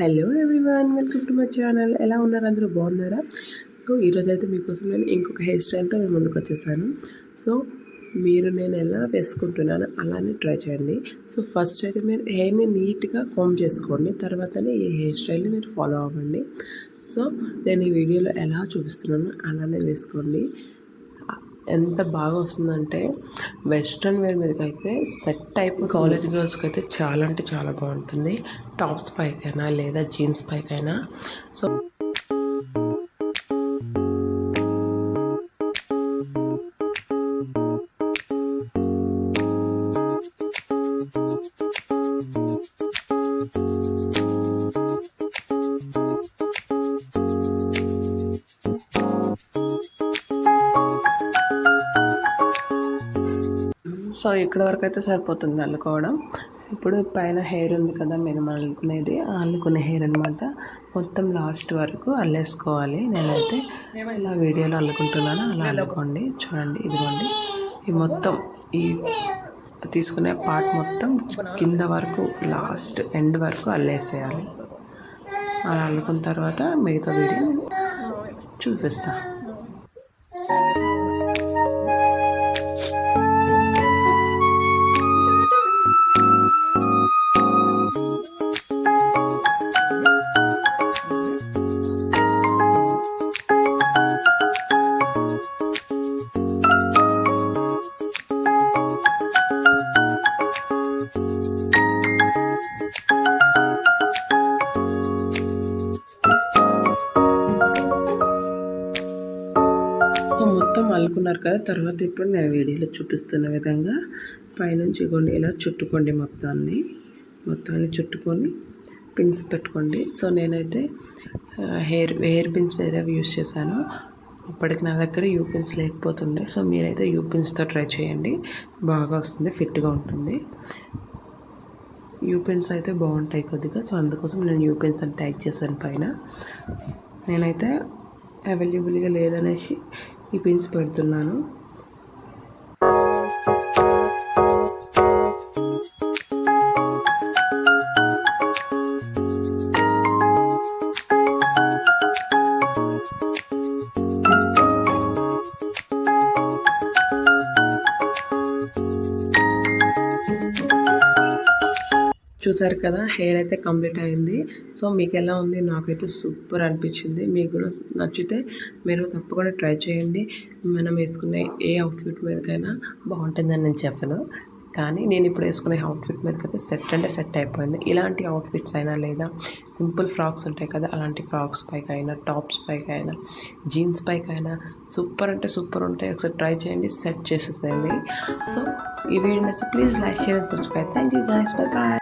Hello everyone welcome to my channel. ఎలా ఉన్నారు అందరూ? బాగున్నారా? సో ఈరోజు అయితే మీకోసం నేను ఇంకొక హెయిర్ స్టైల్తో మేము ముందుకు వచ్చేసాను. సో మీరు నేను ఎలా వేసుకుంటున్నాను అలానే ట్రై చేయండి. సో ఫస్ట్ అయితే మీరు హెయిర్ని నీట్గా కోమ్ చేసుకోండి. తర్వాతనే ఈ హెయిర్ స్టైల్ని మీరు ఫాలో అవ్వండి. సో నేను ఈ వీడియోలో ఎలా చూపిస్తున్నానో అలానే వేసుకోండి. ఎంత బాగా వస్తుందంటే వెస్ట్రన్ వేర్ మీదకి అయితే సెట్ టైప్ కాలేజ్ గర్ల్స్కి అయితే చాలా అంటే చాలా బాగుంటుంది. టాప్స్ పైకైనా లేదా జీన్స్ పైకైనా. సో సో ఇక్కడ వరకు అయితే సరిపోతుంది అల్లుకోవడం. ఇప్పుడు పైన హెయిర్ ఉంది కదా మీరు అల్లుకునేది అల్లుకునే హెయిర్ అనమాట మొత్తం లాస్ట్ వరకు అల్లేసుకోవాలి. నేనైతే ఇలా వీడియోలో అల్లుకుంటున్నాను. అలా అల్లుకోండి. చూడండి ఇదిగోండి. ఈ మొత్తం ఈ తీసుకునే పార్ట్ మొత్తం కింద వరకు లాస్ట్ ఎండ్ వరకు అల్లేసేయాలి. అలా అల్లుకున్న తర్వాత మిగతా వీడియో చూపిస్తాను మొత్తం అల్లుకున్నారు కదా తర్వాత ఇప్పుడు నేను వీడియోలో చూపిస్తున్న విధంగా పైనుంచి ఇగోండి ఇలా చుట్టుకోండి మొత్తాన్ని. మొత్తాన్ని చుట్టుకొని పిన్స్ పెట్టుకోండి. సో నేనైతే హెయిర్ హెయిర్ పిన్స్ వేరే యూస్ చేశాను. అప్పటికి నా దగ్గర యూ పిన్స్ లేకపోతుండే. సో మీరైతే యూ పిన్స్తో ట్రై చేయండి. బాగా వస్తుంది ఫిట్గా ఉంటుంది. యూ పిన్స్ అయితే బాగుంటాయి కొద్దిగా. సో అందుకోసం నేను యూ పిన్స్ అని ట్యాగ్ చేశాను పైన. నేనైతే అవైలబుల్గా లేదనేసి ఈ పిన్స్ పెడుతున్నాను చూసారు కదా హెయిర్ అయితే కంప్లీట్ అయింది. సో మీకు ఎలా ఉంది? నాకైతే సూపర్ అనిపించింది. మీకు కూడా నచ్చితే మీరు తప్పకుండా ట్రై చేయండి. మనం వేసుకునే ఏ అవుట్ఫిట్ మీదకైనా బాగుంటుందని నేను చెప్పను. కానీ నేను ఇప్పుడు వేసుకునే అవుట్ఫిట్ మీదకైతే సెట్ అంటే సెట్ అయిపోయింది. ఇలాంటి అవుట్ఫిట్స్ అయినా లేదా సింపుల్ ఫ్రాక్స్ ఉంటాయి కదా అలాంటి ఫ్రాక్స్ పైకి అయినా టాప్స్ పైకి అయినా జీన్స్ పైకి అయినా సూపర్ అంటే సూపర్ ఉంటాయి. ఒకసారి ట్రై చేయండి సెట్ చేసేసేయండి. సో ఈ వీడియో నచ్చి please like share and subscribe thank you guys bye bye